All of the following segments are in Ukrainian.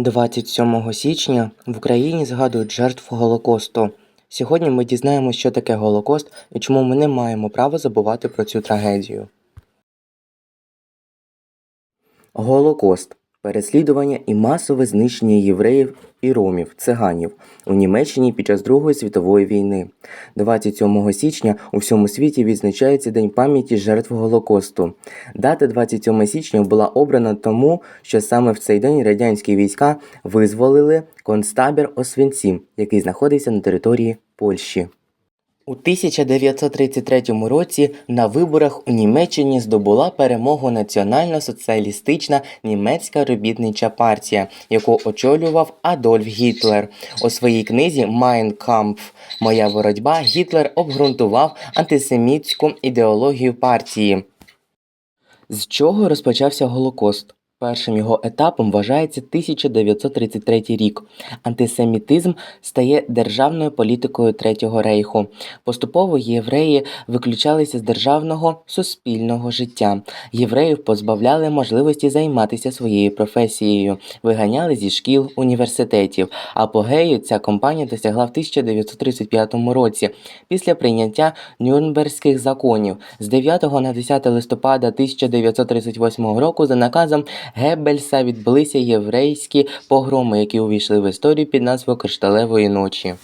27 січня в Україні згадують жертв Голокосту. Сьогодні ми дізнаємося, що таке Голокост і чому ми не маємо права забувати про цю трагедію. Голокост переслідування і масове знищення євреїв і ромів, циганів у Німеччині під час Другої світової війни. 27 січня у всьому світі відзначається День пам'яті жертв Голокосту. Дата 27 січня була обрана тому, що саме в цей день радянські війська визволили концтабір Освенцім, який знаходився на території Польщі. У 1933 році на виборах у Німеччині здобула перемогу Національно-соціалістична німецька робітнича партія, яку очолював Адольф Гітлер. У своїй книзі Mein Kampf Моя боротьба Гітлер обґрунтував антисемітську ідеологію партії. З чого розпочався Голокост? Першим його етапом вважається 1933 рік. Антисемітизм стає державною політикою Третього рейху. Поступово євреї виключалися з державного суспільного життя. Євреїв позбавляли можливості займатися своєю професією, виганяли зі шкіл, університетів. Апогею ця кампанія досягла в 1935 році після прийняття Нюрнберзьких законів з 9 на 10 листопада 1938 року за наказом Геббельса відбулися єврейські погроми, які увійшли в історію під назвою Кришталевої ночі.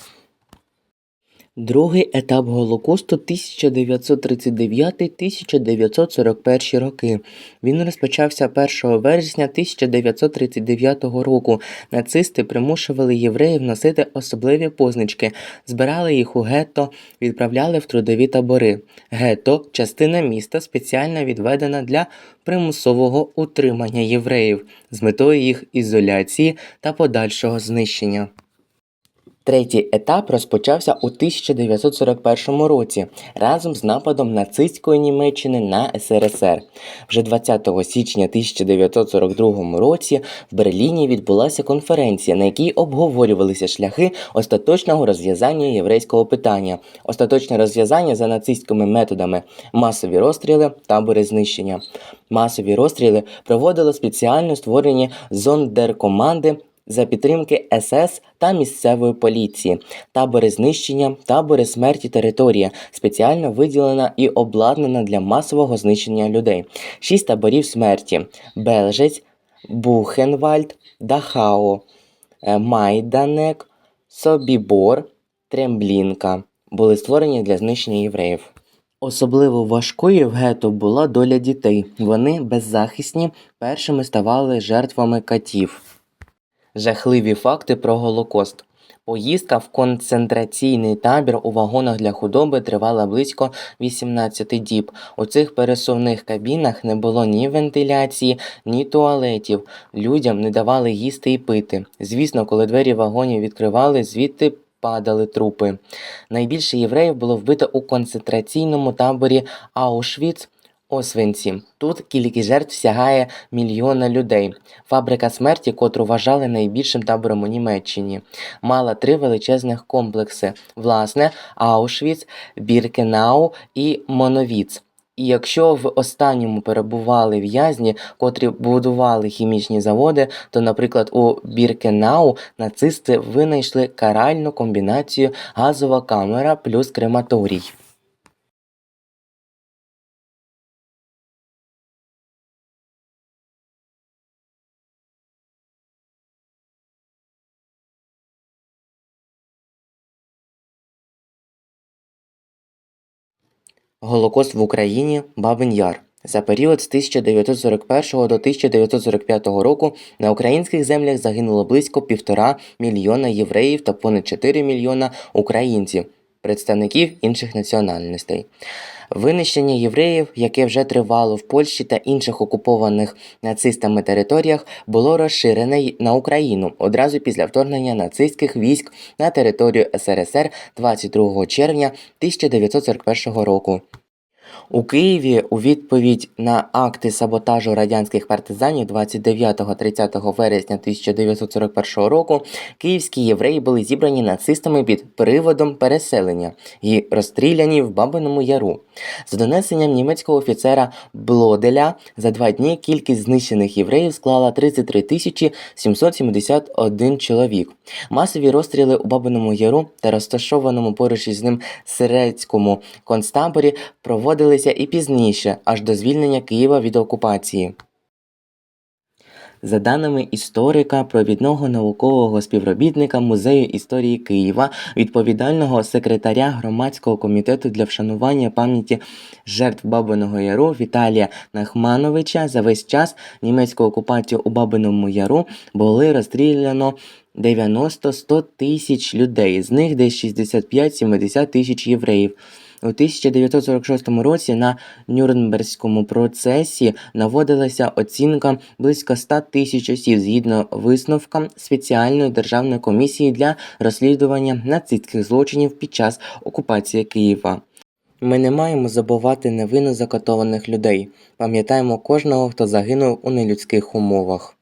Другий етап Голокосту 1939-1941 роки. Він розпочався 1 вересня 1939 року. Нацисти примушували євреїв носити особливі позначки, збирали їх у гетто, відправляли в трудові табори. Гетто – частина міста, спеціально відведена для примусового утримання євреїв з метою їх ізоляції та подальшого знищення. Третій етап розпочався у 1941 році разом з нападом нацистської Німеччини на СРСР. Вже 20 січня 1942 році в Берліні відбулася конференція, на якій обговорювалися шляхи остаточного розв'язання єврейського питання, остаточне розв'язання за нацистськими методами, масові розстріли, табори знищення. Масові розстріли проводили спеціально створені зондеркоманди за підтримки СС та місцевої поліції, табори знищення, табори смерті територія, спеціально виділена і обладнана для масового знищення людей. Шість таборів смерті: Белжець, Бухенвальд, Дахау, е, Майданек, Собібор, Тремблінка були створені для знищення євреїв. Особливо важкою в гетто була доля дітей. Вони беззахисні першими ставали жертвами катів. Жахливі факти про Голокост. Поїздка в концентраційний табір у вагонах для худоби тривала близько 18 діб. У цих пересувних кабінах не було ні вентиляції, ні туалетів. Людям не давали їсти і пити. Звісно, коли двері вагонів відкривали, звідти падали трупи. Найбільше євреїв було вбито у концентраційному таборі Аушвіц. Освенцім. Тут кількість жертв сягає мільйона людей. Фабрика смерті, котру вважали найбільшим табором у Німеччині, мала три величезних комплекси: власне, Аушвіц, Біркенау і Моновіц. І якщо в останньому перебували в'язні, котрі будували хімічні заводи, то, наприклад, у Біркенау нацисти винайшли каральну комбінацію газова камера плюс крематорій. Голокост в Україні Бабин Яр. За період з 1941 до 1945 року на українських землях загинуло близько півтора мільйона євреїв та понад 4 мільйона українців, представників інших національностей. Винищення євреїв, яке вже тривало в Польщі та інших окупованих нацистами територіях, було розширене на Україну одразу після вторгнення нацистських військ на територію СРСР 22 червня 1941 року. У Києві у відповідь на акти саботажу радянських партизанів 29-30 вересня 1941 року київські євреї були зібрані нацистами під приводом переселення і розстріляні в Бабиному Яру. За донесенням німецького офіцера Блоделя, за два дні кількість знищених євреїв склала 33 тисячі 771 чоловік. Масові розстріли у Бабиному Яру та розташованому поруч із ним Серецькому концтаборі проводилися і пізніше, аж до звільнення Києва від окупації. За даними історика, провідного наукового співробітника Музею історії Києва, відповідального секретаря громадського комітету для вшанування пам'яті жертв Бабиного Яру Віталія Нахмановича, за весь час німецької окупації у Бабиному Яру були розстріляно 90-100 тисяч людей, з них десь 65-70 тисяч євреїв. У 1946 році на Нюрнберзькому процесі наводилася оцінка близько 100 тисяч осіб згідно висновкам спеціальної державної комісії для розслідування нацистських злочинів під час окупації Києва. Ми не маємо забувати невинно закатованих людей. Пам'ятаємо кожного, хто загинув у нелюдських умовах.